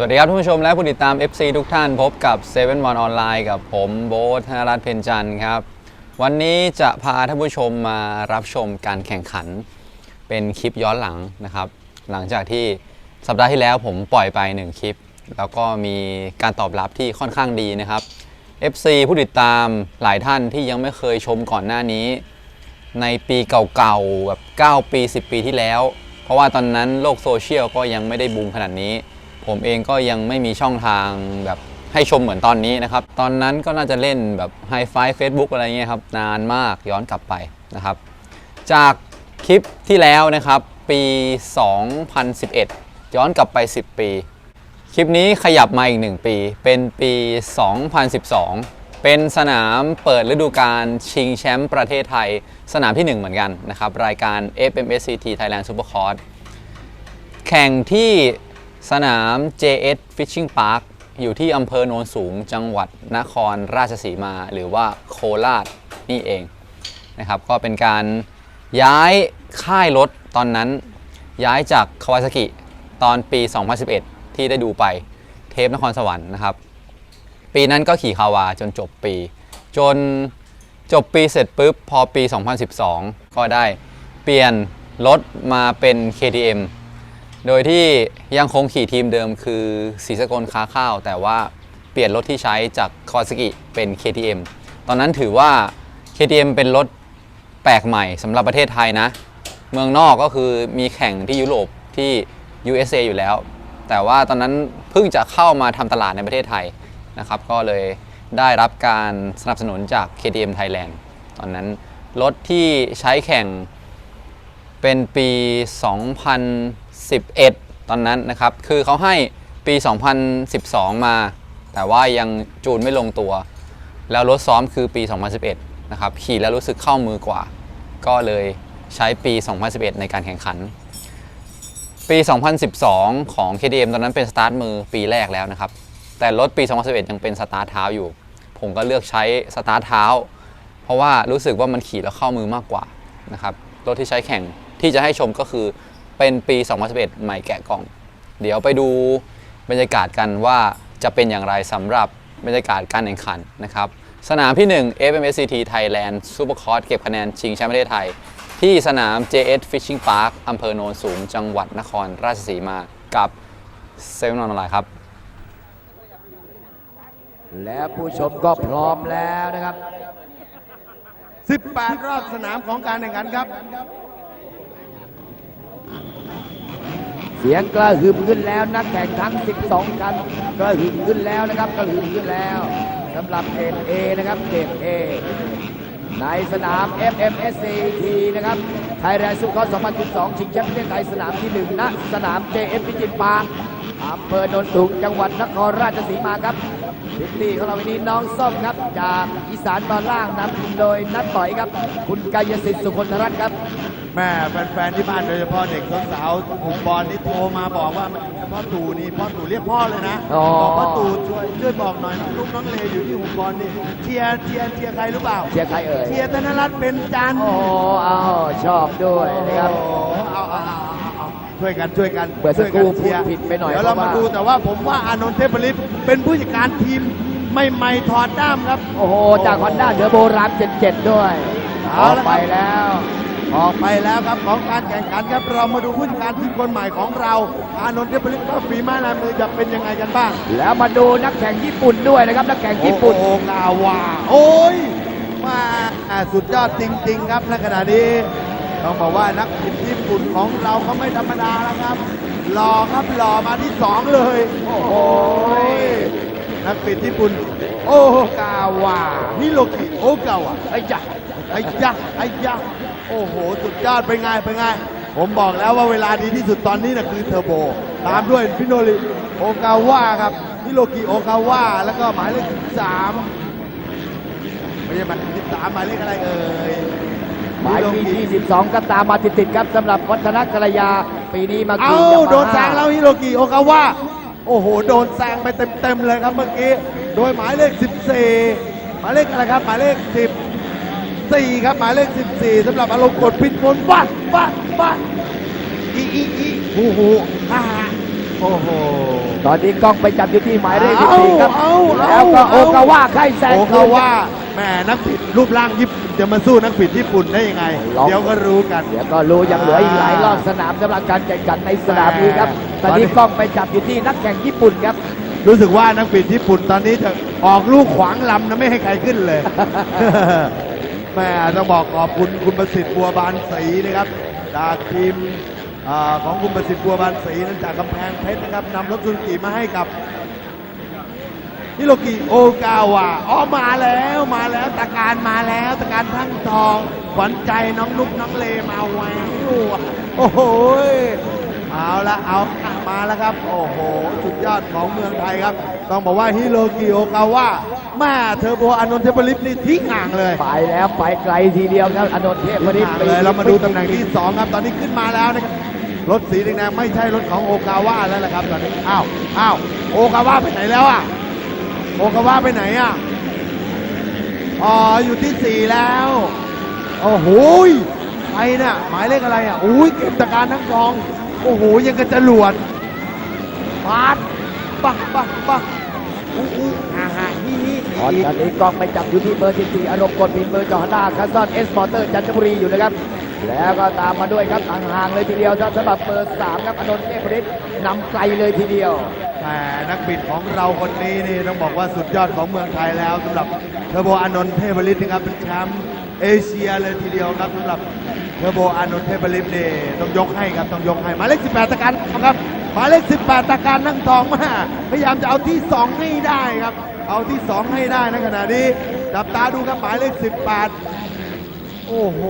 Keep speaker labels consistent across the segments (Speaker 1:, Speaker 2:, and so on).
Speaker 1: สวัสดีครับท่านผู้ชมและผู้ติดตาม FC ทุกท่านพบกับ7 1ออนไลน์กับผมโบ๊ทธนรัตน์เพ็ญจันทร์ครับ วันนี้จะพาท่านผู้ชมมารับชมการแข่งขัน เป็นคลิปย้อนหลังนะครับ หลังจากที่สัปดาห์ที่แล้วผมปล่อยไป 1 คลิป แล้วก็มีการตอบรับที่ค่อนข้างดีนะครับ FC ผู้ติดตามหลายท่านที่ยังไม่เคยชมก่อนหน้านี้ ในปีเก่าๆแบบ 9 ปี 10 ปีที่แล้ว เพราะว่าตอนนั้นโลกโซเชียลก็ยังไม่ได้บูมขนาดนี้ ผมเองก็ยังไม่มีช่องทางแบบให้ชมเหมือนตอนนี้นะครับ ตอนนั้นก็น่าจะเล่นแบบไฮไฟ Facebook อะไรเงี้ยครับ นานมากย้อนกลับไปนะครับ จากคลิปที่แล้วนะครับ ปี 2011 ย้อนกลับไป 10 ปี คลิปนี้ขยับมาอีก 1 ปี เป็นปี 2012 เป็นสนามเปิดฤดูกาลชิงแชมป์ประเทศไทย สนามที่ 1 เหมือนกันนะครับ รายการ FMSCT Thailand Supercourse แข่งที่ สนาม JS Fishing Park อยู่ที่อำเภอโนนสูงจังหวัดนครราชสีมา หรือว่าโคราชนี่เองนะครับก็เป็นการย้ายค่ายรถตอนนั้นย้ายจากคาวาซากิตอนปี 2011 ที่ได้ดูไปเทปนครสวรรค์นะครับ ปีนั้นก็ขี่คาวาจนจบปี จนจบปีเสร็จปุ๊บ พอปี 2012 ก็ได้เปลี่ยนรถมาเป็น KTM โดยที่ยังคงขี่ทีมเดิมคือสีสกลค้าข้าว แต่ว่าเปลี่ยนรถที่ใช้จากคาวาซกิเป็น KTM ตอนนั้นถือว่า KTM เป็นรถแปลกใหม่สำหรับประเทศไทยนะ เมืองนอกก็คือมีแข่งที่ยุโรปที่ USA อยู่แล้ว แต่ว่าตอนนั้นเพิ่งจะเข้ามาทำตลาดในประเทศไทยนะครับ ก็เลยได้รับการสนับสนุนจาก KTM Thailand ตอนนั้นรถที่ใช้แข่งเป็นปี 2011 ตอนนั้นนะครับ คือเขาให้ปี 2012 มา แต่ว่ายังจูนไม่ลงตัว แล้วรถซ้อมคือปี 2011 นะครับ ขี่แล้วรู้สึกเข้ามือกว่า ก็เลยใช้ปี 2011 ในการแข่งขัน ปี 2012 ของ KTM ตอนนั้นเป็นสตาร์ทมือปีแรกแล้วนะครับ แต่รถปี 2011 ยังเป็นสตาร์ทเท้าอยู่ ผมก็เลือกใช้สตาร์ทเท้า เพราะว่ารู้สึกว่ามันขี่แล้วเข้ามือมากกว่านะครับ รถที่ใช้แข่งที่จะให้ชมก็คือ เป็นปี 2011 ใหม่แกะกล่อง เดี๋ยวไปดูบรรยากาศกันว่าจะเป็นอย่างไรสำหรับบรรยากาศการแข่งขันนะครับ สนามที่ 1 FMSCT Thailand Supercourse เก็บคะแนนชิงแชมป์ประเทศไทย ที่สนาม JS Fishing Park อำเภอโนนสูง จังหวัดนครราชสีมากับเซเว่นออนไลน์ครับ
Speaker 2: และผู้ชมก็พร้อมแล้วนะครับ
Speaker 3: 18 รอบสนามของการแข่งขันครับ
Speaker 2: เสียงกระหึ่มขึ้นแล้วนักแข่งทั้ง 12กันกระหึ่มขึ้นแล้วนะครับกระหึ่มขึ้นแล้วสำหรับเกม A นะครับเกม A ในสนาม FMSCT นะครับไทยแลนด์ซุปเปอร์2012 ชิงแชมป์ประเทศไทยสนามที่ 1 ณ สนาม JF พิจิตรปาร์คอำเภอโนนสูงจังหวัดนครราชสีมาครับพิตตี้ของเราวันนี้น้องส้มครับ จากอีสานตอนล่างนำโดยนัดต่อยครับ คุณกายสิทธิ์สุคนธรัตน์ครับ
Speaker 3: แม่แฟนๆที่บ้านโดยเฉพาะเด็กสาวๆกลุ่มบอลนี่โทรมาบอกว่าพ่อตู่นี่พ่อตู่เรียกพ่อเลยนะ
Speaker 2: อ๋อ
Speaker 3: บอกพ่อตู่ช่วยช่วยบอกหน่อยนะลูกน้องเลอยู่ที่หุบบอลนี่เชียร์เชียร์เชียร์ใครรู้เปล่า
Speaker 2: เชียร์ใครเอ่ย
Speaker 3: เชียร์ธนรัตน์เป็นจันทร์
Speaker 2: โอ้เอาชอบด้วยนะครับ
Speaker 3: โอ้เอาเอาเอาเอาเอาช่วยกันช่วยกัน
Speaker 2: เปิดสกู๊ป
Speaker 3: ช่วยนเชียร์
Speaker 2: พูดผิดไปหน่อย
Speaker 3: เดี๋ยวเรา
Speaker 2: เพราะ
Speaker 3: มา
Speaker 2: ว่า
Speaker 3: ดูแต่ว่าผมว่าอานนท์เทพฤทธิ์เป็นผู้จัดการทีมไม่ไม่ถอดด้ามครับ
Speaker 2: โอ้โห จากฮอนด้าเดอโบราม77 ด้วย
Speaker 3: เอา
Speaker 2: ออก
Speaker 3: ละครับ
Speaker 2: ไปแล้ว
Speaker 3: ออกไปแล้วครับของการแข่งขันครับเรามาดูผู้จัดการทีมคนใหม่ของเรา อานนท์เทพฤทธิ์ว่าฝีไม้ลายมือจะเป็นยังไงกันบ้าง
Speaker 2: แล้วมาดูนักแข่งญี่ปุ่นด้วยนะครับ นักแข่งญี่ปุ่น
Speaker 3: โอ้โหกาวาโอ้ยมาสุดยอดจริง ๆ ครับในขณะนี้ต้องบอกว่านักบิดญี่ปุ่นของเราเขาไม่ธรรมดาแล้วครับหล่อครับหล่อมาที่สองเลย โอ้โหนักบิดญี่ปุ่น โอ้กาวาฮิโรกิโอกาวะ
Speaker 2: ไอ้จ้ะ
Speaker 3: ไอ้ยะไอ้ยะ โอ้โห สุดยอดเป็นไงเป็นไง ผมบอกแล้วว่าเวลาดีที่สุดตอนนี้นะคือเทอร์โบ ตามด้วยพิโนริโอกาว่าครับฮิโรกิโอกาว่าแล้วก็หมายเลข13ไม่ใช่หมายเลข13หมายเลขอะไรเอ่ย
Speaker 2: หมายเลข22ก็ตามมาติดๆครับสำหรับวัฒนกรยาปีนี้มา
Speaker 3: เอ้า
Speaker 2: กินยามา
Speaker 3: โดนแซงแล้วฮิโรกิโอกาว่าโอ้โห โดนแซงไปเต็มๆเลยครับเมื่อกี้ โดยหมายเลข 14 หมายเลขอะไรครับ หมายเลข 14 ครับ หมายเลข 14สำหรับอารมณ์กดพินมนต์วัดวัดวัดอีอีอีโอ้โหฮ่าฮ่าโอ้โห
Speaker 2: ตอนนี้กล้องไปจับอยู่ที่หมายเลข
Speaker 3: เอา
Speaker 2: 14ครับ
Speaker 3: เอา
Speaker 2: แล้วก็
Speaker 3: เอา
Speaker 2: โอกาว่าใครแซง
Speaker 3: โอ
Speaker 2: คื
Speaker 3: กานว่าแหมนักบิดรูปร่างญี่ปุ่นจะมาสู้นักบิดญี่ปุ่นได้ยังไง
Speaker 2: ลอง
Speaker 3: เดี๋ยวก็รู้กัน
Speaker 2: เดี๋ยวก็รู้ยังเหลืออีกหลายรอบสนามสำหรับการแข่งขันในสนามนี้ครับตอนนี้กล้องไปจับอยู่ที่นักแข่งญี่ปุ่นครับ
Speaker 3: รู้สึกว่านักบิดญี่ปุ่นตอนนี้จะออกลูกขวางลำนะไม่ให้ใครขึ้นเลย แม่ต้องบอกขอบคุณคุณประสิทธิ์บัวบานศรีนะครับ จากทีมอของคุณประสิทธิ์บัวบานศรีนั้นจากกำแพงเพชรนะครับนำรถซูซูกิมาให้กับฮิโรกิโอกาวะอ๋อมาแล้วมาแล้วตะการมาแล้วตะการทั้งทองขวัญใจน้องนุกน้องเลมาแววโอ้โหเอาละเอามาแล้วครับ โอ้โหสุดยอดของเมืองไทยครับ ต้องบอกว่าฮิโรกิโอกาวะ แม่เทอร์โบอานนท์เทพลิปนี่ทิ้งห่างเลย
Speaker 2: ไปแล้วไปไกลทีเดียวครับอานนท์เทพฤทธิ์
Speaker 3: เลยเรามาดูตำแหน่งที่2ครับตอนนี้ขึ้นมาแล้วนะครับรถสีแดงๆไม่ใช่รถของโอกาวะแล้วแหละครับตอนนี้อ้าวอ้าวโอกาวะไปไหนแล้วอะโอกาวะไปไหนอะอ๋ออยู่ที่4แล้วโอ้โหยใครเนี่ยหมายเลขอะไรอะอุ้ยเก็บตะการทั้งกองโอ้โหยังกระจรวดปาดปักปักปักอู้อู้ฮ่าฮ่าฮีฮี
Speaker 2: ตอนนี้กล้องไปจับอยู่ที่เบอร์14อารมณ์กดบินเบอร์จอฮาด้าคัสซอนเอสมอเตอร์จันทบุรีอยู่นะครับ แล้วก็ตามมาด้วยครับห่างๆเลยทีเดียวครับสำหรับเบอร์3ครับอนนท์เทพฤทธิ์นำไกลเลยทีเดียว
Speaker 3: แต่นักบิดของเราคนนี้นี่ต้องบอกว่าสุดยอดของเมืองไทยแล้วสำหรับเทอร์โบอนนท์เทพฤทธิ์นะครับเป็นแชมป์เอเชียเลยทีเดียวครับสำหรับเทอร์โบอนนท์เทพฤทธิ์นี่ต้องยกให้ครับต้องยกให้หมายเลข18ตะการครับ หมายเลข 18ตะการนั่งทองมาพยายามจะเอาที่ 2 ให้ได้ครับ เอาที่ 2 ให้ได้นะขณะนี้จับตาดูครับหมายเลข 18 โอ้โห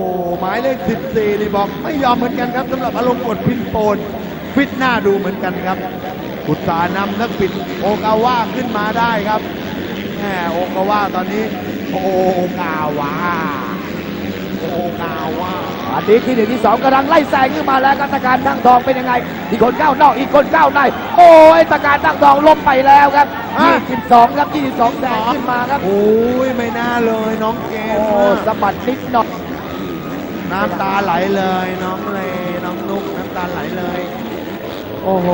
Speaker 3: หมายเลข 14 นี่บอกไม่ยอมเหมือนกันครับสำหรับอารมณ์กดพินโปนฟิตหน้าดูเหมือนกันครับอุตสาหนำนักปิดโอกาว่าขึ้นมาได้ครับแหมโอกาว่าตอนนี้โอกาวา โอกาวา
Speaker 2: อันนี้ที่หนึ่งที่สองกำลังไล่แซงขึ้นมาแล้วครับตะการตั้งทองเป็นยังไง อีกคนก้าวนอกอีกคนก้าวในโอ้ยตะการตั้งทองล้มไปแล้วครับ22ครับ22แซงขึ้นมาครับ
Speaker 3: โอ้ยไม่น่าเลยน้องเก
Speaker 2: โอ้
Speaker 3: ม
Speaker 2: สะบัดนิดหน่อย
Speaker 3: น้ำตาไหลเลยน้องเลน้องนุกน้ำตาไหลเลย โอ้โห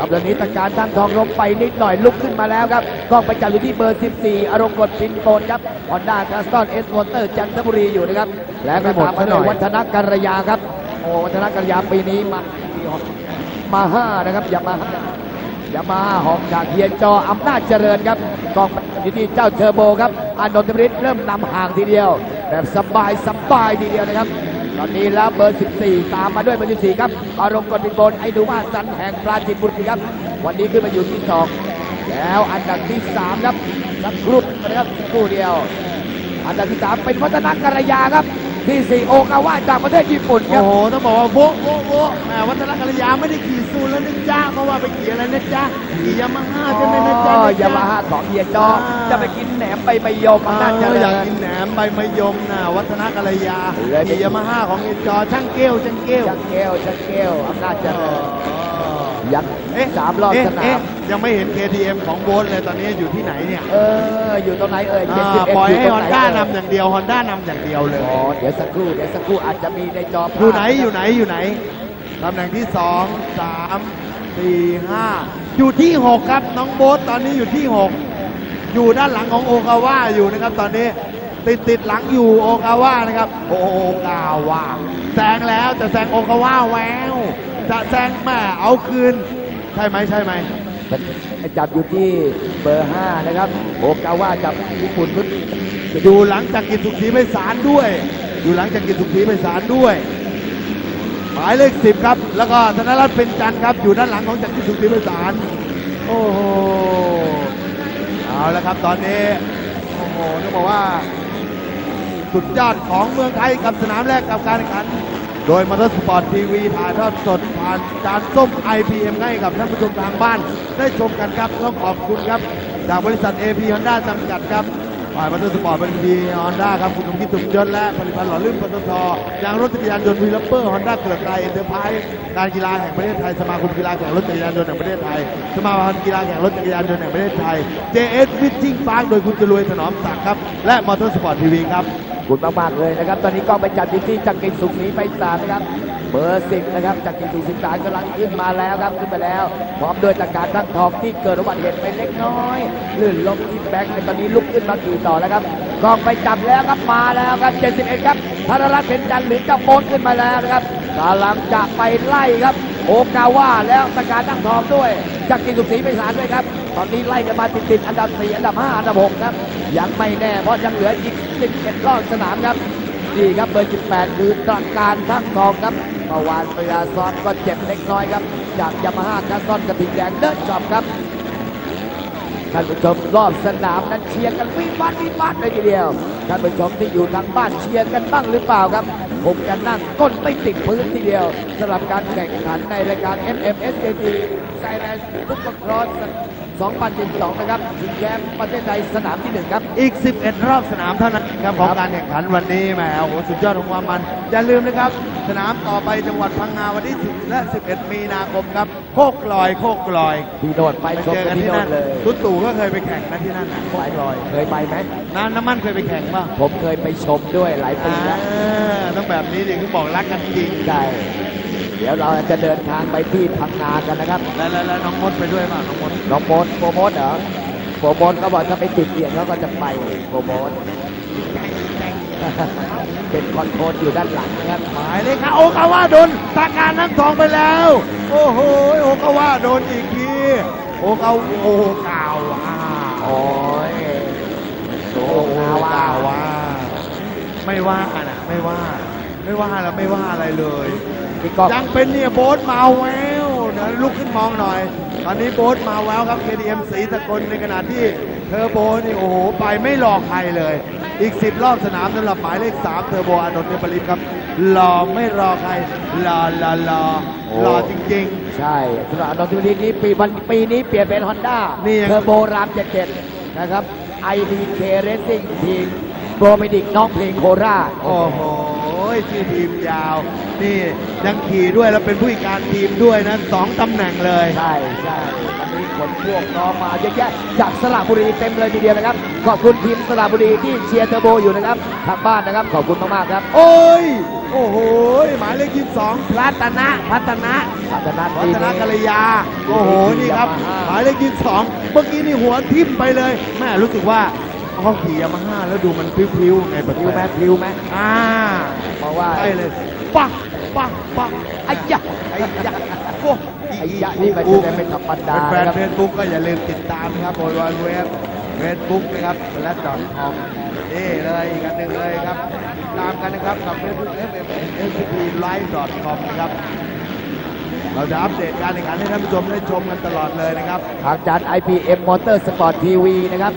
Speaker 2: ครับตอนนี้ตะการตั้งทองล้มไปนิดหน่อยลุกขึ้นมาแล้วครับกล้องไปจับอยู่ที่เบอร์ 14 อารมณ์กดปินโตนครับฮอนด้าคาสตอนเอสมอเตอร์จันทบุรีอยู่นะครับ แล้วก็ตามมาด้วยวัฒนกัลยาครับ โอ้วัฒนกัลยาปีนี้มามาห้านะครับอย่ามาห้ายามาหอมจากเฮียนจออำนาจเจริญครับกองอยู่ที่เจ้าเทอร์โบครับอานนท์ธมฤทธิ์เริ่มนำห่างทีเดียว แบบสบายสบายทีเดียวนะครับ ตอนนี้แล้วเบอร์ 14 ตามมาด้วยเบอร์ 14 ครับอารมณ์กดบินบนไอ้ดูมาสันแห่งปราจีนบุรีครับ วันนี้ขึ้นมาอยู่ที่สองแล้วอันดับที่3ครับสักครู่นะครับครู่เดียว อันดับที่ 3 เป็นวัฒนกรยาครับ ที่4โอกาวะจากประเทศญี่ปุ่นค
Speaker 3: โอ้
Speaker 2: รับ
Speaker 3: โหต้องบอกว่าโบ๊ะโบ๊ะโบ๊ะแหมวัฒนกัลยาไม่ได้ขี่ซูนแล้วนะจ๊ะเพราะว่าไปขี่อะไรนะจ๊ะขี่ยามาฮ่าใช่ไหมนะจ๊ะ
Speaker 2: อ๋อ
Speaker 3: นะจ๊ะ
Speaker 2: ยามาฮ่าของเฮียจอจะไปกินแหนมใบใบยมอำนาจเจ
Speaker 3: เออ
Speaker 2: ริ
Speaker 3: อยาก
Speaker 2: ญ
Speaker 3: กินแหนมใบมะยมนะวัฒนกัลยา
Speaker 2: เลยไป
Speaker 3: ขี่ยามาฮ่าของเอ็นจอช่างเกลช่างเกล
Speaker 2: ชักแก้วชักแก้วอำนาจเจริญ ยักษ์
Speaker 3: เอ๊ะ
Speaker 2: สามรอบ
Speaker 3: เะ
Speaker 2: สนา
Speaker 3: เอ๊ะ
Speaker 2: ม
Speaker 3: ยังไม่เห็น KTM ของโบ๊ทเลยตอนนี้อยู่ที่ไหนเนี่ย
Speaker 2: เอออยู่ตรงไหนเอ่ย
Speaker 3: อ่า
Speaker 2: 71
Speaker 3: ปล่อยให้
Speaker 2: ตร
Speaker 3: ฮ
Speaker 2: ง
Speaker 3: อน
Speaker 2: ได้าเอ่ย
Speaker 3: นำอย่างเดียวฮอนด้านำอย่างเดียวเลย
Speaker 2: อ๋อเดี๋ยวสักครู่เดี๋ยวสักครู่อาจจะมีในจอภาพ
Speaker 3: อยู่ไหนอยู่ไหนอยู่ไหนตำแหน่งที่สองสามสี่ห้าอยู่ที่หกครับน้องโบ๊ทตอนนี้อยู่ที่หกอยู่ด้านหลังของโอกาวาอยู่นะครับ ตอนนี้ติดติดหลังอยู่โอกาวานะครับ โอกาวาแซงแล้วจะแซงโอกาวาแวว จะแซงแม่เอาคืน ใช่ไหมใช่ไหม
Speaker 2: จับอยู่ที่เบอร์ 5 นะครับโอกาวะจับญี่ปุ่นรุ่น
Speaker 3: อยู่หลังจากกิจสุขศรีไพศาลด้วย อยู่หลังจากกิจสุขศรีไพศาลด้วย หมายเลขสิบครับ แล้วก็ธนรัตน์เป็นจันทร์ครับ อยู่ด้านหลังของจากกิจสุขศรีไพศาลโอ้โหเอาละครับตอนนี้โอ้โหต้องบอกว่า สุดยอดของเมืองไทยกับสนามแรกกับการแข่งขัน โดยมอเตอร์สปอร์ตทีวีถ่ายทอดสดผ่านจานส้ม IPM ให้กับท่านผู้ชมทางบ้าน ได้ชมกันครับ ต้องขอบคุณครับ จากบริษัท AP Honda จำกัดครับฝ่ายมอเตอร์สปอร์ตบัญชีฮอนด้าครับคุณสมคิดสุขยศและผลิตภัณฑ์หล่อลื่นปตทยางรถจักรยานยนต์วีลัปเปอร์ฮอนด้าเกิดไกลเอ็นเตอร์ไพรส์การกีฬาแห่งประเทศไทยสมาคมกีฬาแข่งรถจักรยานยนต์แห่งประเทศไทย สมาพันธ์กีฬาแข่งรถจักรยานยนต์แห่งประเทศไทย JS Fishing Park โดยคุณจรวยถนอมศักดิ์ครับและมอเตอร์สปอร์ตทีวีครับ
Speaker 2: คุณมากๆเลยนะครับ ตอนนี้กล้องไปจัดอยู่ที่จักรินสุขศรีไปสามนะครับเบอร์สิบนะครับจักรินสุขศรีสามกำลังขึ้นมาแล้วครับขึ้นมาแล้ว พร้อมด้วยตะการตั้งทองที่เกิดอุบัติเหตุไปเล็กน้อยลื่นล้มที่แบงค์ในตอนนี้ลุกขึ้นมาขี่ต่อแล้วครับ กล้องไปจับแล้วครับมาแล้วครับ 71 ครับธนรัตน์เป็นจันทร์หรือเจ้าโบนขึ้นมาแล้วนะครับกำลังจะไปไล่ครับ โอกาว่าแล้วตะการตั้งทองด้วยจักรินสุขศรีไปสารด้วยครับ ตอนนี้ไล่กันมาติดๆอันดับ 4 อันดับ 5 อันดับ 6 ครับ ยังไม่แน่เพราะยังเหลืออีก 11 รอบสนามครับนี่ครับเบอร์ 18 คือตระการทั้งทองครับเมื่อวานเวลาซ้อมก็เจ็บเล็กน้อยครับ จากยามาฮ่าคัสซอนกระทิงแดงเดินจอบครับ ท่านผู้ชมรอบสนามนั้นเชียร์กันวิวัฒน์วิวัฒน์เลยทีเดียว ท่านผู้ชมที่อยู่ทางบ้านเชียร์กันบ้างหรือเปล่าครับผมกันั่งก้นไม่ติดพื้นทีเดียวสำหรับการแข่งขันในรายการ MMSKT Thailand Super Cross 2012 นะครับชิงแชมป์ประเทศไทยสนามที่หนึ่งครับ
Speaker 3: อีก 11 รอบสนามเท่านั้นครับของ
Speaker 2: ครับ
Speaker 3: การแข่งขันวันนี้แหมโอ้โหสุดยอดของความมัน อย่าลืมนะครับ สนามต่อไปจังหวัดพังงาวันที่ 10 และ 11 มีนาคมครับ โคกลอย โคกลอย
Speaker 2: พี่โนดไป
Speaker 3: ไป
Speaker 2: ชม
Speaker 3: เจอ
Speaker 2: กั
Speaker 3: กันน
Speaker 2: ที่
Speaker 3: ที่
Speaker 2: โน
Speaker 3: นั่
Speaker 2: ด
Speaker 3: น
Speaker 2: เลย
Speaker 3: ตุ๊ตู่ก็เคยไปแข่งนะที่นั่นนะโคกลอย
Speaker 2: เคยไปไหม
Speaker 3: น้ำน้ำมันเคยไปแข่งป่ะ
Speaker 2: ผมเคยไปชมด้วยหลายปี
Speaker 3: อ่า
Speaker 2: แล้ว
Speaker 3: ต้องแบบนี้ดิคือบอกรักกันจริง
Speaker 2: ใช่ เดี๋ยวเราจะเดินทางไปที่พังงากันนะครับ
Speaker 3: แล้วแล้วแล้วน้องมดไปด้วยป่ะน้องมด
Speaker 2: น้องโมดโปรโมทเหรอโปรโมทเขาบอกถ้าไปจุดเปลี่ยนเขาก็จะไปโปรโมทเป็นคอนโทรลอยู่ด้านหลังนะครับ
Speaker 3: หมายเลยครับโอกาวาโดนตาการนั่งทองไปแล้ว โอ้โหโอกาวาโดนอีกทีโอกาโอกาวา
Speaker 2: โอ้ยโอ้
Speaker 3: โอ้
Speaker 2: โห
Speaker 3: โห
Speaker 2: ว่า
Speaker 3: กล่าวว่าไม่ว่านะไม่ว่า ไม่ว่าแล้วไม่ว่าอะไรเลย
Speaker 2: พี่ก็
Speaker 3: ยังเป็นเนี่ยโบ๊ทมาแววเดี๋ยวลุกขึ้นมองหน่อย ตอนนี้โบ๊ทมาแววครับ KTM สีสกลในขณะที่เทอร์โบนี่โอ้โหไปไม่หลอกใครเลย อีก 10 รอบสนามสำหรับหมายเลข3เทอร์โบอานนท์เนปริมครับหล่อไม่รอใครหล่อหล่อหล่อหล่อจริง
Speaker 2: ใช่สำหรับนนทบุรีนี้ปีวันปีนี้เปลี่ยนเป็นฮอนด้า
Speaker 3: นี่ยัง
Speaker 2: เทอร์โบราม77นะครับ IDK Racing Team โปรเมดิกน้องเพลงโคราช
Speaker 3: ๆโอ้โห ชื่อทีมยาว นี่ยังขี่ด้วยแล้วเป็นผู้จัดการทีมด้วยนะสองตำแหน่งเลย
Speaker 2: ใช่ใช่วันนี้ขนพวกน้องมาเยอะแยะจากสระบุรีเต็มเลยทีเดียวนะครับ ขอบคุณทีมสระบุรีที่เชียร์เทอร์โบอยู่นะครับทางบ้านนะครับ ขอบคุณมากๆครับ
Speaker 3: โอ้ย โอ้โห หมายเลขยี่สิบสองพลัตนะพัฒนะ
Speaker 2: พัฒนา
Speaker 3: พั
Speaker 2: ที
Speaker 3: ฒนา
Speaker 2: นี้
Speaker 3: กัลยา โอ้โห นี่ครับ
Speaker 2: ยามาฮ่า
Speaker 3: หมายเลขยี่สิบสองเมื่อกี้นี่หัวทิ่มไปเลยแม่รู้สึกว่า เขาขี่ยามาฮ่าแล้วดูมันพลิ้วๆไงแปล
Speaker 2: พริ้วไหม
Speaker 3: ก
Speaker 2: พริ้วไหม
Speaker 3: ๆอ่า
Speaker 2: เพราะว่า
Speaker 3: ใช่เลยปักปักปัก
Speaker 2: ไอ้ยะ
Speaker 3: ไอ้ยะโอ้
Speaker 2: ไอ้ยะนี่ก็จะได้ไม่ธรรมดา
Speaker 3: แฟน
Speaker 2: นะครับ
Speaker 3: เฟซบุ๊กก็อย่าลืมติดตามนะครับบนวันเว็บเฟซบุ๊กนะครับและดอทคอมนี่เลยอีกอันหนึ่งเลยครับติดตามกันนะครับกับเฟซบุ๊ก f m s p live com นะครับเราจะอัปเดตการแข่งขันให้ท่านผู้ชมได้ชมกันตลอดเลยนะครับ
Speaker 2: ทางจาน IPM Motor Sport TV นะครับ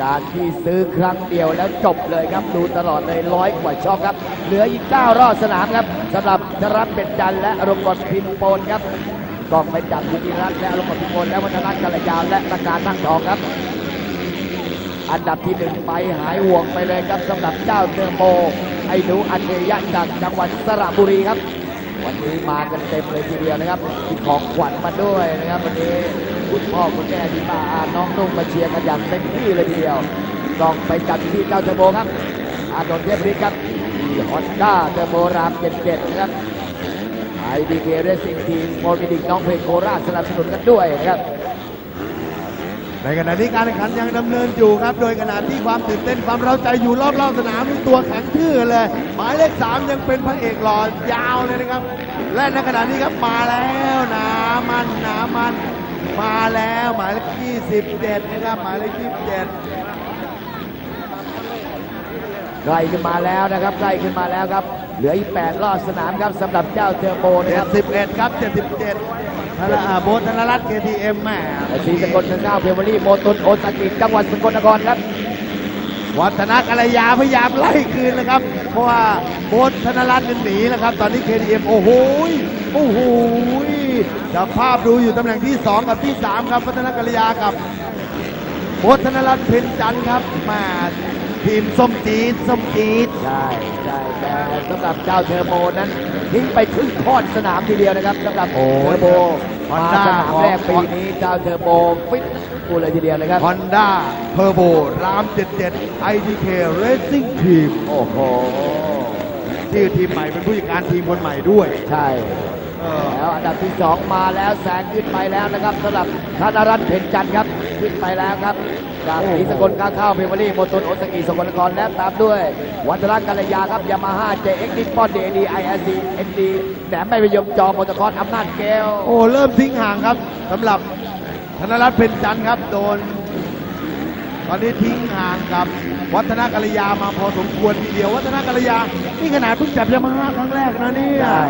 Speaker 2: จานที่ซื้อครั้งเดียวแล้วจบเลยครับ ดูตลอดเลยร้อยกว่าช่องครับ เหลืออีก9รอบสนามครับสำหรับธรับเป็นจันและรมกดพิมพ์โปนครับกองไปจับยุติรัตน์และรมกดพิมพ์โปนและวัฒนกัลยาวและประการทั้งทองครับ อันดับที่หนึ่งไปหายห่วงไปเลยครับสำหรับเจ้าเทอร์โบไอ้หนูอันเดยะจากจังหวัดสระบุรีครับ วันนี้มากันเต็มเลยทีเดียวนะครับมีของขวัญมาด้วยนะครับวันนี้ คุณพ่อคุณแม่ที่มาน้องนุ่งมาเชียร์กันอย่างเต็มที่เลยทีเดียวต้องไปจัดที่เจ้าเทอร์โบครับ อานนท์เทพฤทธิ์ครับที่ฮอนด้าเทอร์โบราม77นะครับไอดีเคเรซิ่งทีมโมบิดิกน้องเพลงโคราชสนับสนุนกันด้วยนะครับ
Speaker 3: ในขณะที่การแข่งขันยังดำเนินอยู่ครับ โดยขณะที่ความตื่นเต้นความเร้าใจอยู่รอบๆสนามมีตัวแข็งทื่อเลย หมายเลขสามยังเป็นพระเอกหล่อยาวเลยนะครับ และในขณะนี้ครับมาแล้วหนามันหนามัน มาแล้วหมายเลข27นะครับหมายเลข27
Speaker 2: ใกล้ขึ้นมาแล้วนะครับใกล้ขึ้นมาแล้วครับ เหลืออีก8รอบสนามครับสำหรับเจ้าเทอร์โบนะครับ
Speaker 3: 71ครับ77ธนอ่าโบทธนรัตน์ KTM แหม่
Speaker 2: แต่สีสกลข้าวเพลวอรี่โมตุนโอซากิจังหวัดสกลนครครับ
Speaker 3: วัฒนกัลยาพยายามไล่คืนนะครับ เพราะว่าโบทธนรัตน์หนีแล้วครับ ตอนนี้ KTM โอ้โหยโอ้โหยจับภาพดูอยู่ตำแหน่งที่ 2 กับที่ 3 ครับวัฒนกัลยากับโบทธนรัตน์เพ็ญจันทร์ครับแหมาทีมส้มจีดส้มจีด
Speaker 2: ใช่ใช่แต่สำหรับเจ้าเทอร์โบนั้นทิ้งไปครึ่งค่อนสนามทีเดียวนะครับสำหรับ
Speaker 3: โอ้
Speaker 2: เทอร์โบ
Speaker 3: ฮอน
Speaker 2: มา
Speaker 3: ด้า
Speaker 2: สนามแรกปีนี้เจ้าเทอร์โบฟิต กูเลยทีเดียวนะครับ
Speaker 3: ฮอนด้าเทอร์โบราม 77 IDK Racing Team
Speaker 2: โอ้โห
Speaker 3: ชื่อทีมใหม่เป็นผู้จัดการทีมคนใหม่ด้วย
Speaker 2: ใช่
Speaker 3: เออ
Speaker 2: แล้วอันดับที่สองมาแล้วแซงขึ้นไปแล้วนะครับสำหรับธนรัตน์เพ็ญจันทร์ครับขึ้นไปแล้วครับจากศรีสกลก้าวเข้าเพเวอรี่โมตุนโอสกิสกลนครและตามด้วย วัชระกัลยาครับยามาฮ่าเจเอ็กซ์ดิปอนเดดีไอเอซีเอ็นดีแหนมไม่ไปยมจอมอเตอร์คอร์สอำนาจแก้ว
Speaker 3: โอ้ เริ่มทิ้งห่างครับสำหรับ ธนรัตน์เพ็ญจันทร์ครับโดน ตอนนี้ทิ้งห่างกับ วัฒนกัลยามาพอสมควรทีเดียว วัฒนกัลยา นี่ขนาดเพิ่งจับยามาฮ่าครั้งแรกนะเนี่ย
Speaker 2: ใช่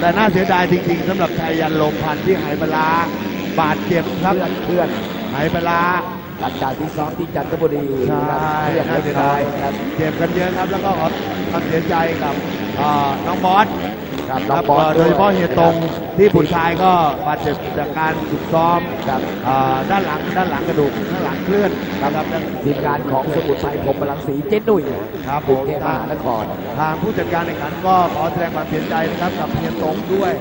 Speaker 3: แต่น่าเสียดายจริง ๆสำหรับชายยันลมพันธ์ที่หายปลาบาดเจ็บครับ
Speaker 2: เพื่อนเพื่อน
Speaker 3: หายปลา
Speaker 2: หลังจากที่ซ้อมที่จันทบุรี
Speaker 3: ใช่
Speaker 2: เรียก
Speaker 3: น่า
Speaker 2: เรีย
Speaker 3: เสีย
Speaker 2: บร้อ
Speaker 3: ดาย
Speaker 2: ยครับ
Speaker 3: เจ็บกันเยอะครับแล้วก็ขอความเสียใจกับเอ่อน้องบอส
Speaker 2: ครับ
Speaker 3: ค
Speaker 2: น้อ
Speaker 3: รั
Speaker 2: ง
Speaker 3: บบ
Speaker 2: อล
Speaker 3: โดยเฉพาะเฮียตรงที่บุตรชายก็บาดเจ็บจากการฝึกซ้อม
Speaker 2: ครับ
Speaker 3: เอ่อด้านหลังด้านหลังกระดูกด้านหลังเคลื่อนนะครับ
Speaker 2: ทีมงานของสมุทรไทยผมพลังสีเจ๊หนุ่ย
Speaker 3: ครับ
Speaker 2: ก
Speaker 3: ผ
Speaker 2: รุง
Speaker 3: ม
Speaker 2: เทพมหานคร
Speaker 3: ทางผู้จัดการแข่งขันก็ขอแสดงความเสียใจนะครับกับเฮียตรงด้วย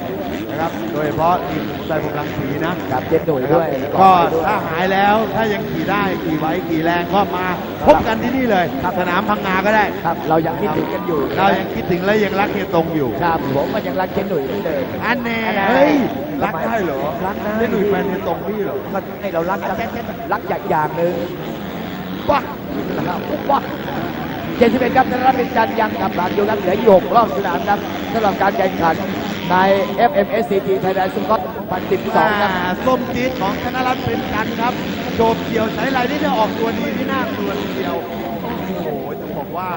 Speaker 3: นะครับโดยเฉพาะทีมสายผมรังสีนะ
Speaker 2: กับเจ๊หนุ่ย
Speaker 3: นะครับ
Speaker 2: ด้วย
Speaker 3: ก็ถ้าหายแล้วถ้ายังขี่ได้ขี่ไหวขี่แรงก็มาพบกันที่นี่เลยสนามพังงาก็ได้
Speaker 2: ครับเรายังคิดถึงกันอยู่
Speaker 3: เรายังคิดถึงและยังรักเฮียตรงอยู่
Speaker 2: ครับผมก็ยังรักเจ๊หนุ่ยเหมือนเดิม
Speaker 3: อันแน่
Speaker 2: อันแน่
Speaker 3: เฮ้ยรักได้เหรอ
Speaker 2: รักได้
Speaker 3: เฮียหนุ่ยแฟนเฮียตรงพี่เหรอ
Speaker 2: ก็ให้เรารักกันรักอย่างอย่างหนึ่งว้านะครับว้าเจ็ดสิบเอ็ดครับธนรัตน์เป็นจันทร์ยังกับหลังอยู่ครับเหลืออยู่หกรอบสนามครับสำหรับการแข่งขันใน FMSCG Thailand Super 2012ครับ
Speaker 3: อ่าส้มจี๊ดของธนรัตน์เป็นกันครับโจบเกี่ยวสายไหลนี่จะออกตัวดีที่น่ากลัวทีเดียว ว่า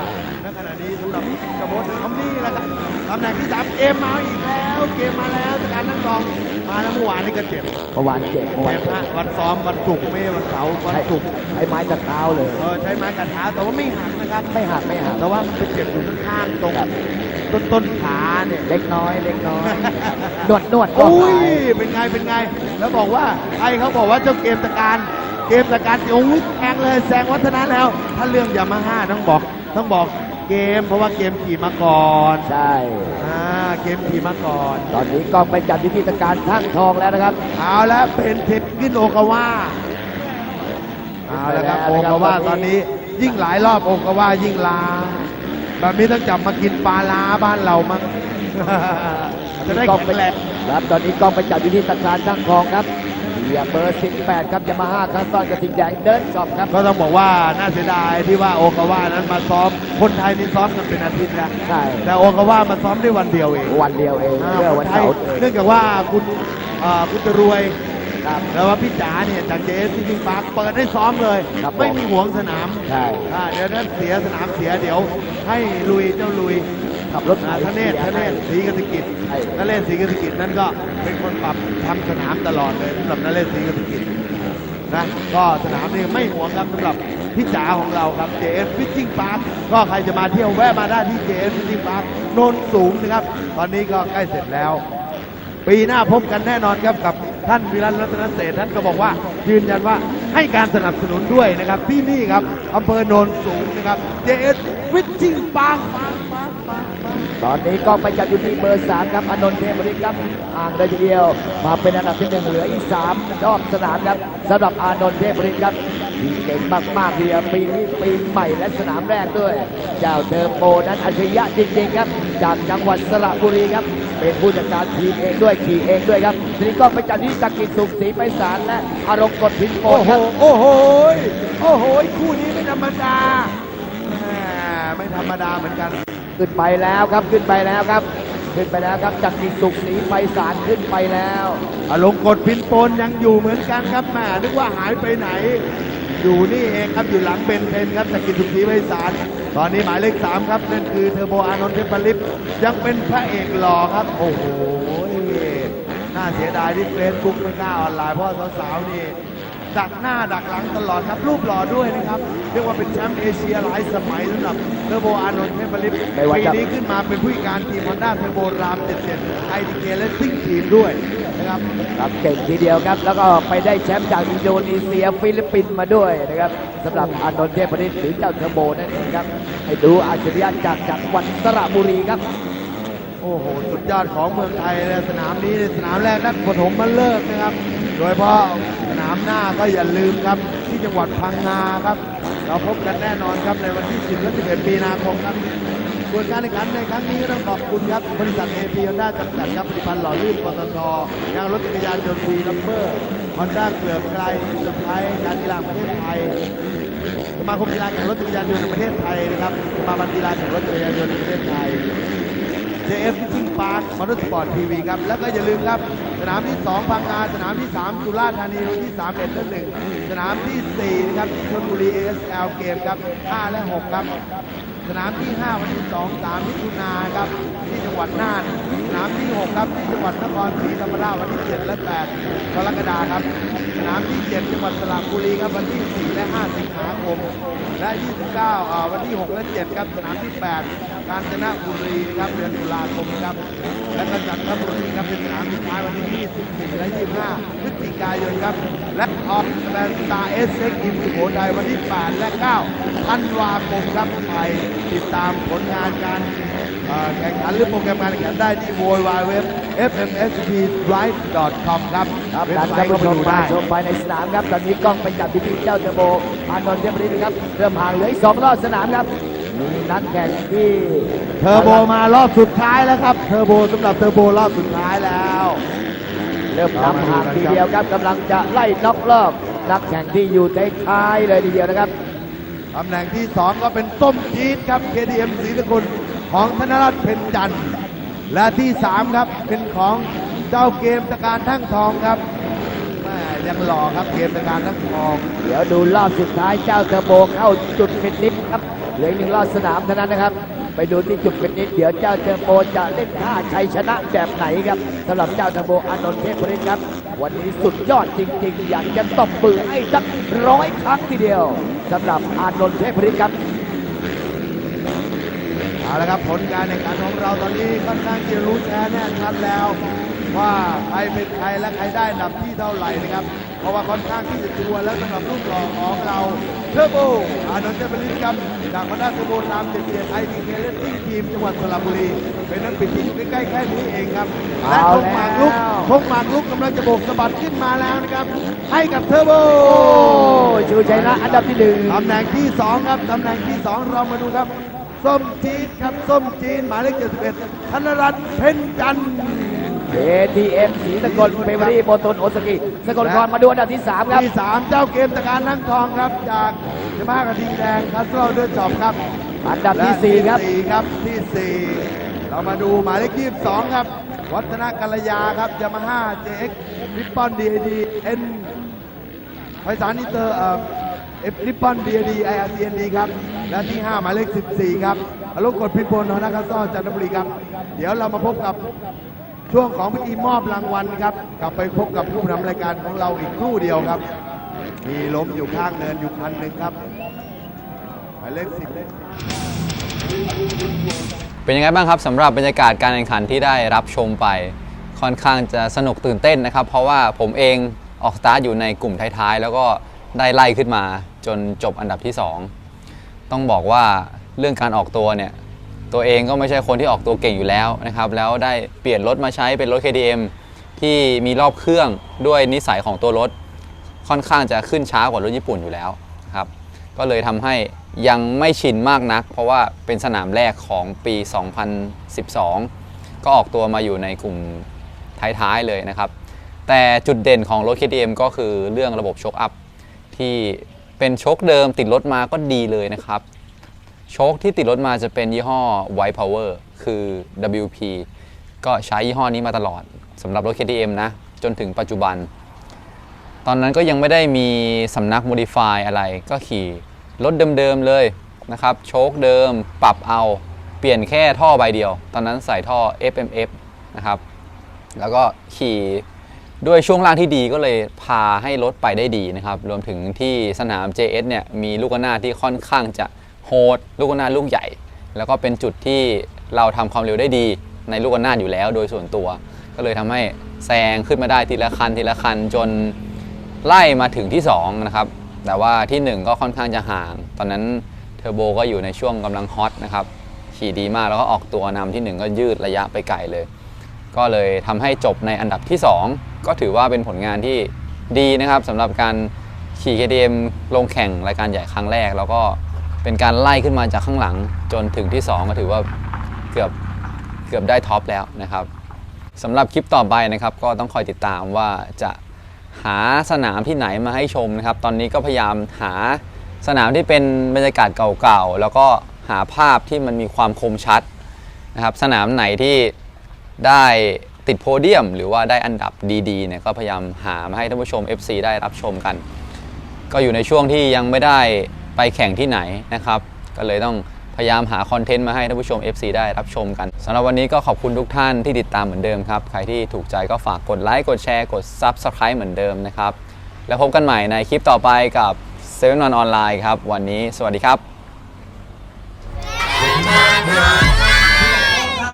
Speaker 3: ณขณะนี้สำหรับกระโบดทำนี่และครับตำแหน่งที่สามเกมมาอีกแล้ว เกมมาแล้วจากการนั่งรองมาแล้วเมื่อวานนี่ก็เจ็บ
Speaker 2: เมื่อวานเจ็บเมื่อวาน
Speaker 3: เจ็บ
Speaker 2: เจ็บ
Speaker 3: นะวันซ้อมวันศุกร์ไม่ใช่วันเสาร์วัน
Speaker 2: ใช้
Speaker 3: ศุกร์
Speaker 2: ใช้ไม้จัดเท้าเลย
Speaker 3: เออใช้ไม้กัดเท้าแต่ว่าไม่หักนะครับ
Speaker 2: ไม่หักไม่หัก
Speaker 3: แต่ว่ามันไปเจ็บอยู่ข้างๆตรงต้นต้นขาเนี่ย
Speaker 2: เล็กน้อย เล็กน้อยนวดนวดก็
Speaker 3: โอ้
Speaker 2: หาย
Speaker 3: เป็นไง เป็นไง แล้วบอกว่าใครเขาบอกว่าเจ้าเกมตะการ เกมตะการโอ้ยแข่งเลยแซงวัฒนะแล้ว ถ้าเรื่องยามาฮ่าต้องบอก ต้องบอกเกม เพราะว่าเกมขี่มาก่อน
Speaker 2: ใช่
Speaker 3: อ่าเกมขี่มาก่อน
Speaker 2: ตอนนี้กล้องไปจัดที่ที่ตะการทั้งทองแล้วนะครับ
Speaker 3: เอาแล้วเป็นเทปขึ้นโอกาวาเอาแล้วครับโอกาวาตอนนี้ยิ่งหลายรอบโอกาวายิ่งลาแบบนี้ต้องจับมากินปลาลาบ้านเรามั้งจะได้แข็งแรง
Speaker 2: ครับตอนนี้กล้องไปจับอยู่ที่ตะการทั้งทองครับ เบียร์เบอร์18 ครับยามาฮ่าคัสตอนกระทิงแดงเดินกอบครับ
Speaker 3: ก็ต้องบอกว่าน่าเสียดายที่ว่าโอกาวานั้นมาซ้อม คนไทยนี่ซ้อมกันเป็นอาทิตย์นะ
Speaker 2: ใช่
Speaker 3: แต่โอกาวามาซ้อมได้วันเดียวเอง
Speaker 2: วันเดียวเอง
Speaker 3: อ่า
Speaker 2: เมื่อ
Speaker 3: ค
Speaker 2: วัน
Speaker 3: นไท
Speaker 2: เสายร์เอง
Speaker 3: เนื่องจากว่าคุณอ่าคุณจะรวย
Speaker 2: ครับ
Speaker 3: แล้วว่าพี่จ๋าเนี่ยจากเจสที่พิงปาร์คเปิดให้ซ้อมเลย
Speaker 2: ครับผม
Speaker 3: ไม่มีห่วงสนาม
Speaker 2: ใช่
Speaker 3: อ่าเดี๋ยวนั้นเสียสนามเสียเดี๋ยว ให้ลุยเจ้าลุย
Speaker 2: ขับรถ
Speaker 3: อ่าทะเนศทะเนศศรีกสิกิจ
Speaker 2: ใช่
Speaker 3: นเรศศรีกสิกิจนั่นก็เป็นคนปรับทำสนามตลอดเลยสำหรับนเรศศรีกสิกิจนะก็สนามนี้ไม่ห่วงครับสำหรับพี่จ๋าของเราครับ JS Fishing Park ก็ใครจะมาเที่ยวแวะมาได้ที่ JS Fishing Park โนนสูงนะครับ ตอนนี้ก็ใกล้เสร็จแล้ว ปีหน้าพบกันแน่นอนครับกับท่านวิรัตรัตนเศรษฐ์ท่านก็บอกว่ายืนยันว่าให้การสนับสนุนด้วยนะครับ ที่นี่ครับอำเภอโนนสูงนะครับ JS Fishing Park
Speaker 2: ตอนนี้กล้องไปจับอยู่ที่เบอร์3ครับอนนท์เทพบริครับอ่างเลยทีเดียว มาเป็นอันดับที่หนึ่งเหลืออีก3รอบสนามครับสำหรับอานนท์เทพบริครับเก่งมากๆเดียปีนี้ปีใหม่และสนามแรกด้วย เจ้าเทอร์โบนั้นอัจฉริยะจริงๆครับ จากจังหวัดสระบุรีครับ เป็นผู้จัดการทีมเองด้วยขี่เองด้วยครับทีนี้ก็ไปจัดที่จักริดสุขศรีไปสารและอารมณ์กดพินโป
Speaker 3: โอ้โห
Speaker 2: ครับ
Speaker 3: โอ้โหโอ้โหคู่นี้ไม่ธรรมดาไม่ธรรมดาเหมือนกัน
Speaker 2: ขึ้นไปแล้วครับขึ้นไปแล้วครับ ขึ้นไปแล้วครับจักริดสุขศรีไปสารขึ้นไปแล้ว
Speaker 3: อารมณ์กดพินโปนยังอยู่เหมือนกันครับแหมนึกว่าหายไปไหน อยู่นี่เองครับอยู่หลังเบนเทนครับสกินสุขีไพศาลตอนนี้หมายเลขสามครับนั่นคือเทอร์โบอานนท์เทพลิปยังเป็นพระเอกหล่อครับ โอ้โหน่าเสียดายที่เฟซบุ๊กไม่กล้าออนไลน์เพราะว่าสาวๆนี่ ดักหน้าดักหลังตลอดครับ รูปหล่อด้วยนะครับ เรียกว่าเป็นแชมป์เอเชียหลายสมัยสำหรับเทอร์โบอานนท์เทพลิป
Speaker 2: ไม่ว่า
Speaker 3: ปี
Speaker 2: จะ
Speaker 3: นี้ขึ้นมาเป็นผู้จัดการทีมฮอนด้าเทอร์โบราม77ไอทีเคและซิ่งทีมด้วยนะครับ
Speaker 2: ครับเก่งทีเดียวครับ แล้วก็ไปได้แชมป์จากอินโดนีเซียฟิลิปปินส์มาด้วยนะครับสำหรับอานนท์เทพฤทธิ์หรือเจ้าเทอร์โบนั่นเองครับให้ดูอาชญาจากจังหวัดสระบุรีครับ
Speaker 3: โอ้โห สุดยอดของเมืองไทยเลยสนามนี้สนามแรกนักปฐมมาเลิกนะครับ โดยเฉพาะสนามหน้าก็อย่าลืมครับ ที่จังหวัดพังงาครับ เราพบกันแน่นอนครับในวันที่ 10 และ 11 มีนาคมครับส่วนการแข่งขันในครั้งนี้ก็ต้องขอบคุณครับ บริษัทเอพีฮอนด้าจำกัดครับผลิตภัณฑ์หล่อลื่นปตทยางรถจักรยานยนต์วีลัมเบอร์ฮอนด้าเกลือบไกลสุดท้ายการกีฬาประเทศไทยสมาคมกีฬาแข่งรถจักรยานยนต์ประเทศไทยนะครับสมาพันกีฬาแข่งรถจักรยานยนต์ประเทศไทย JF Fishing Park มอเตอร์สปอร์ตทีวีครับ แล้วก็อย่าลืมครับ สนามที่ 2 พังงา สนามที่ 3 สุราษฎร์ธานีวันที่ 3 1และ1สนามที่ 4 นะครับที่ชลบุรี ASL เกมครับ 5 และ 6 ครับ สนามที่ 5 วันที่ 2 3มิถุนาครับ ที่จังหวัดน่าน สนามที่ 6 ครับ ที่จังหวัดนครศรีธรรมราชวันที่ 7 และ 8 กรกฎาคมครับ สนามที่ 7 จังหวัดสระบุรีครับวันที่ 4 และ 5 สิงหาคม และ 29อ่าวันที่ 6 และ 7 ครับ สนามที่ 8 กาญจนบุรีครับเดือนตุลาคมครับ และก็จันทบุรีครับเป็นสนามสุดท้ายวันที่24และ25พฤศจิกายนครับ และออกแบนสตาร์เอสเซ็กอิมสุโขทัยวันที่ 8 และ 9 ธันวาคมครับไปติดตามผลงานการเอ่อแข่งขันหรือโปรแกรมการแข่งขันได้ที่ w w w fmsdrive.com ครับ
Speaker 2: ครับ
Speaker 3: เว็บ
Speaker 2: ท่าน
Speaker 3: ไซ
Speaker 2: ท่าน
Speaker 3: ต์ก็
Speaker 2: ผู้ช
Speaker 3: ไป
Speaker 2: ม
Speaker 3: ดู
Speaker 2: มา
Speaker 3: ได้
Speaker 2: ชมภายในสนามครับ ตอนนี้กล้องไปจับที่ที่เจ้าเทอร์โบอานนท์เทพฤทธิ์ครับเริ่มห่างเหลืออีกสองรอบสนามครับมี นัดแข่งที่
Speaker 3: เทอร์โบมารอบสุดท้ายแล้วครับ เทอร์โบสำหรับเทอร์โบรอบสุดท้ายแล้ว
Speaker 2: เริ่มนำห่างทีเดียวครับกำลังจะไล่น็อกรอบนักแข่งที่อยู่ท้ายๆเลยทีเดียวนะครับ
Speaker 3: ตำแหน่งที่ 2 ก็เป็นส้มจี๊ดครับ KTM ศรีสกุลของธนรัตน์เพ็ญจันทร์และที่ 3 ครับเป็นของเจ้าเกมตะการทั้งทองครับแม่ยังหล่อครับเกมตะการทั้งทอง
Speaker 2: เดี๋ยวดูรอบสุดท้ายเจ้าเทอร์โบเข้าจุดฟินิชครับเห ลืออีกหนึ่งรอบสนามเท่านั้นนะครับ ไปดูที่จุดฟินิชเดี๋ยวเจ้าเทอร์โบจะเล่นท่าชัยชนะแบบไหนครับสำหรับเจ้าเทอร์โบอานนท์เทพฤทธิ์ครับ วันนี้สุดยอดจริง ๆ อยากจะตบมือให้สักร้อยครั้งทีเดียวสำหรับอานนท์เทพฤทธิ์ครับ
Speaker 3: เอาละครับผลการแข่งขันของเราตอนนี้ค่อนข้างจะรู้แท้แน่ชัดแล้ว ว่าใครเป็นใครและใครได้ดับที่เท่าไหร่นะครับ เพราะว่าค่อนข้างที่จะชัวร์แล้วสำหรับรูปหล่อของเรา เทอร์โบอานนท์เทพลิตครับจากมาด้าเทอร์โบตามเจ็ดเจ็ดไอทีเคเลสติ้งทีมจังหวัดสระบุรี เป็นนักบิดที่อยู่ใกล้ๆแค่นี้เองครับ และ
Speaker 2: เอา
Speaker 3: คงหมากลุก
Speaker 2: แล้ว
Speaker 3: คงหมากลุกกำลังจะโบกสะบัดขึ้นมาแล้วนะครับ ให้กับเทอร์โบ
Speaker 2: โอ้ชูชัยนะอันดับที่หนึ่ง
Speaker 3: ตำแหน่งที่2ครับตำแหน่งที่2เรามาดูครับส้มจีนครับส้มจีนหมายเลข71ธนรัตน์เพ็ญจันทร์
Speaker 2: ATM สีสกลเฟเวอรี่โมตนโอสกิสกลนครมาดูอันดับที่ 3 ครับ
Speaker 3: ที่3เจ้าเกมตะการนั่งทองครับ จากเจ้าบ้ากระทิงแดงคัสโตรเดอร์ช็อปครับ
Speaker 2: อันดับที่ 4 ครับ
Speaker 3: และที่สี่ครับที่4เรามาดูหมายเลข22ครับ วัฒนกัลยาครับยามาฮ่า JX ริปปอนดีดีเอ็นไพศาลอินเตอร์เอ่อเอฟริปปอนดีดีไออาร์ซีเอ็นดีครับ และที่5หมายเลข14ครับอารมณ์กดพินพลนนาคาซ่อจันทบุรีครับ เดี๋ยวเรามาพบกับ ช่วงของพิธีมอบรางวัลครับ กลับไปพบกับผู้นำรายการของเราอีกครู่เดียวครับ มีล้มอยู่ข้างเนินอยู่คันหนึ่งครับหมายเลขสิบ
Speaker 1: เป็นยังไงบ้างครับสำหรับบรรยากาศการแข่งขันที่ได้รับชมไป ค่อนข้างจะสนุกตื่นเต้นนะครับ เพราะว่าผมเองออกสตาร์ทอยู่ในกลุ่มท้ายๆ แล้วก็ได้ไล่ขึ้นมาจนจบอันดับที่ 2 ต้องบอกว่าเรื่องการออกตัวเนี่ย ตัวเองก็ไม่ใช่คนที่ออกตัวเก่งอยู่แล้วนะครับ แล้วได้เปลี่ยนรถมาใช้เป็นรถ KTM ที่มีรอบเครื่องด้วยนิสัยของตัวรถ ค่อนข้างจะขึ้นช้ากว่ารถญี่ปุ่นอยู่แล้วครับ ก็เลยทำให้ยังไม่ชินมากนัก เพราะว่าเป็นสนามแรกของปี 2012 ก็ออกตัวมาอยู่ในกลุ่มท้ายๆเลยนะครับ แต่จุดเด่นของรถ KTM ก็คือเรื่องระบบโชคอัพที่เป็นโชคเดิมติดรถมาก็ดีเลยนะครับ โชคที่ติดรถมาจะเป็นยี่ห้อ White Power คือ WP ก็ใช้ยี่ห้อนี้มาตลอดสำหรับรถ KTM นะ จนถึงปัจจุบัน ตอนนั้นก็ยังไม่ได้มีสำนัก Modify อะไรก็ขี่รถเดิมๆเลยนะครับ โชคเดิมปรับเอาเปลี่ยนแค่ท่อใบเดียว ตอนนั้นใส่ท่อ FMF นะครับ แล้วก็ขี่ด้วยช่วงล่างที่ดีก็เลยพาให้รถไปได้ดีนะครับ รวมถึงที่สนาม JS เนี่ยมีลูกระนาที่ค่อนข้างจะ หดลูกระนาดลูกใหญ่ แล้วก็เป็นจุดที่เราทำความเร็วได้ดีในลูกระนาดอยู่แล้ว โดยส่วนตัว ก็เลยทำให้แซงขึ้นมาได้ทีละคันทีละคันจนไล่มาถึงที่2นะครับแต่ว่าที่ 1 ก็ค่อนข้างจะห่าง ตอนนั้นเทอร์โบก็อยู่ในช่วงกำลังฮอตนะครับขี่ดีมากแล้วก็ออกตัวนำที่ 1 ก็ยืดระยะไปไกลเลย ก็เลยทำให้จบในอันดับที่ 2 ก็ถือว่าเป็นผลงานที่ดีนะครับสำหรับการขี่ KTM ลงแข่งรายการใหญ่ครั้งแรก แล้วก็ เป็นการไล่ขึ้นมาจากข้างหลังจนถึงที่ 2 ก็ถือว่าเกือบเกือบได้ท็อปแล้วนะครับสำหรับคลิปต่อไปนะครับก็ต้องคอยติดตามว่าจะหาสนามที่ไหนมาให้ชมนะครับ ตอนนี้ก็พยายามหาสนามที่เป็นบรรยากาศเก่าๆ แล้วก็หาภาพที่มันมีความคมชัดนะครับสนามไหนที่ได้ติดโพเดียม หรือว่าได้อันดับดีๆเนี่ยก็พยายามหามาให้ท่านผู้ชม FC ได้รับชมกัน ก็อยู่ในช่วงที่ยังไม่ได้ ไปแข่งที่ไหนนะครับ ก็เลยต้องพยายามหาคอนเทนต์มาให้ท่านผู้ชม FC ได้รับชมกันสำหรับวันนี้ก็ขอบคุณทุกท่านที่ติดตามเหมือนเดิมครับ ใครที่ถูกใจก็ฝากกดไลค์กดแชร์กด Subscribe เหมือนเดิมนะครับ แล้วพบกันใหม่ในคลิปต่อไปกับเซเว่นออนไลน์ครับ วันนี้สวัสดีครับ
Speaker 4: Bye.